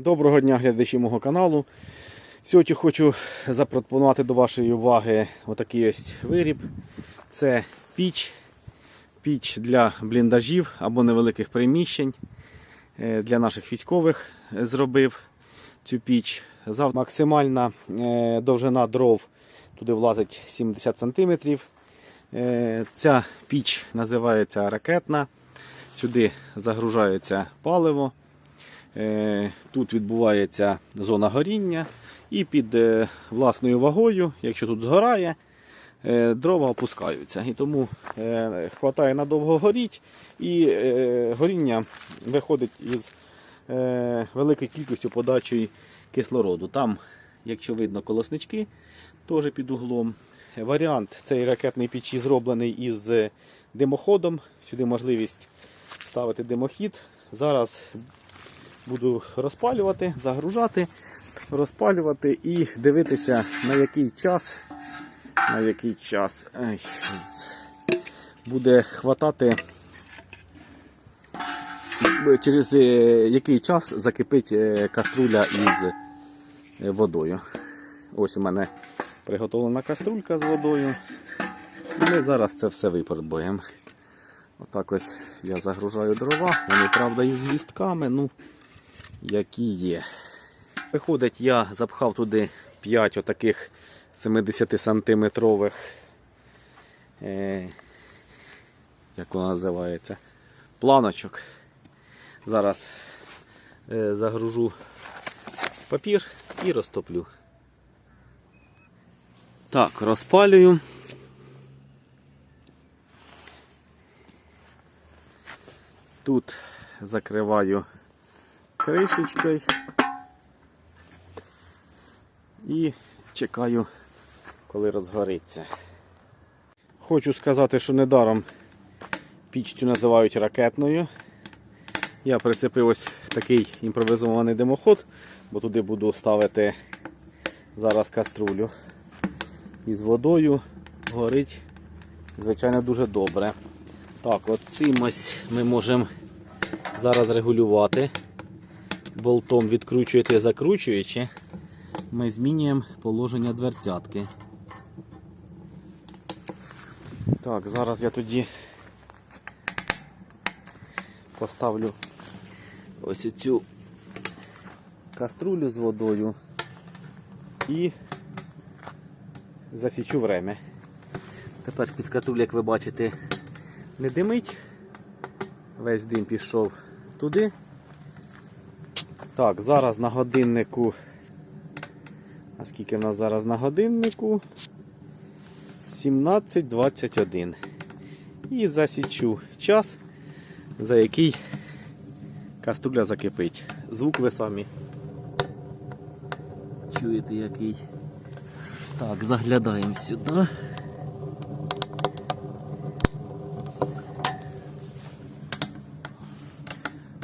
Доброго дня, глядачі мого каналу. Сьогодні хочу запропонувати до вашої уваги отакий ось виріб. Це піч, піч для бліндажів або невеликих приміщень. Е, Для наших військових зробив цю піч. Максимальна е, довжина дров туди влазить 70 см. Ця піч називається ракетна. Сюди загружається паливо. Е, Тут відбувається зона горіння, і під е, власною вагою, якщо тут згорає, е, дрова опускаються. І тому хватає надовго горіть, і горіння виходить із великою кількістю подачі кислороду. Там, якщо видно, колоснички теж під углом. Варіант цієї ракетної печі зроблений із димоходом. Сюди можливість ставити димохід. Зараз буду розпалювати, загружати, розпалювати і дивитися, на який час, на який час буде хватати, через е, який час закипить е, каструля із е, водою. Ось у мене приготовлена каструлька з водою. Ми зараз це все випробуємо. Отак ось я загружаю дрова. Вони, правда, із гвістками, ну, які є. Виходить, я запхав туди 5 отаких 70 сантиметрових, е, як вона називається, планочок. Зараз е, загружу папір і розтоплю. Так, розпалюю. Тут закриваю кришечкою і чекаю, коли розгориться. Хочу сказати, що недаром піч цю називають ракетною. Я прицепив ось такий імпровізований димоход, бо туди буду ставити зараз каструлю. Із водою горить, звичайно, дуже добре. Так, от цим ось ми можемо зараз регулювати. Болтом відкручуєте, закручуючи, ми змінюємо положення дверцятки. Так, зараз я тоді поставлю ось цю каструлю з водою і засічу время. Тепер з-під каструлі, як ви бачите, не димить. Весь дим пішов туди. Так, зараз на годиннику. А скільки в нас зараз на годиннику? 17.21. І засічу час, за який каструля закипить. Звук ви самі. Чуєте який? Так, заглядаємо сюди.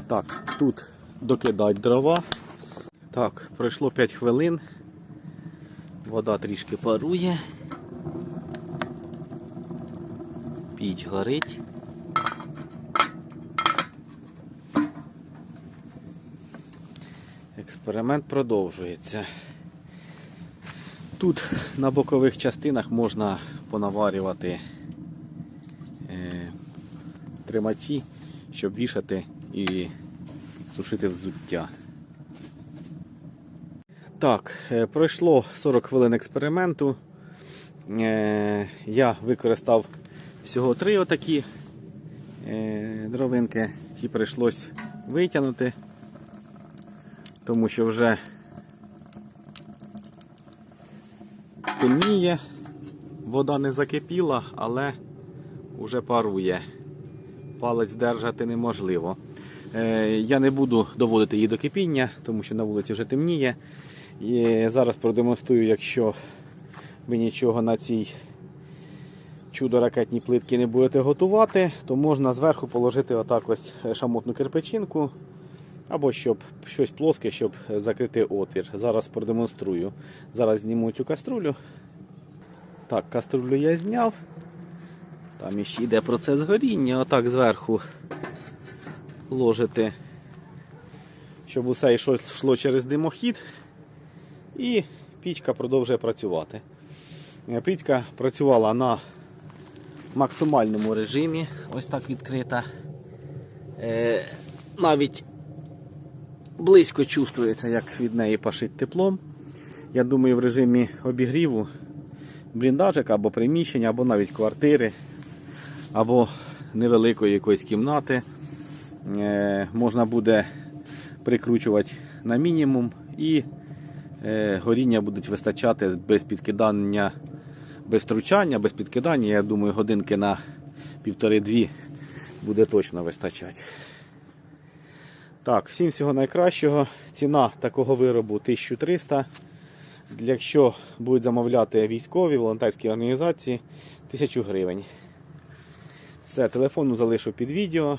Так, тут докидать дрова. Так, пройшло 5 хвилин. Вода трішки парує. Піч горить. Експеримент продовжується. Тут на бокових частинах можна понаварювати е, тримачі, щоб вішати і сушити взуття. Так, е, пройшло 40 хвилин експерименту. Е, Я використав всього три отакі е, дровинки, ті прийшлось витягнути, тому що вже темніє, вода не закипіла, але вже парує. Палець держати неможливо. Е, Я не буду доводити її до кипіння, тому що на вулиці вже темніє. І зараз продемонструю, якщо ви нічого на цій чудо-ракетній плитці не будете готувати, то можна зверху положити отак ось шамотну кирпичинку, або щоб щось плоске, щоб закрити отвір. Зараз продемонструю. Зараз зніму цю каструлю. Так, каструлю я зняв. Там іще йде процес горіння. Отак зверху ложите щоб усе йшло, через димохід. І пічка продовжує працювати. Е, Пічка працювала на максимальному режимі, ось так відкрита. Е, навіть близько чувствується, як від неї пашить теплом. Я думаю, в режимі обігріву бліндажик або приміщення, або навіть квартири, або невеликої якоїсь кімнати можна буде прикручувати на мінімум і е, горіння будуть вистачати без підкидання, без втручання, без підкидання. Я думаю, годинки на півтори-дві буде точно вистачати. Так, всім всього найкращого. Ціна такого виробу 1300. Для- Якщо будуть замовляти військові, волонтерські організації, 1000 гривень. Все, телефон залишу під відео.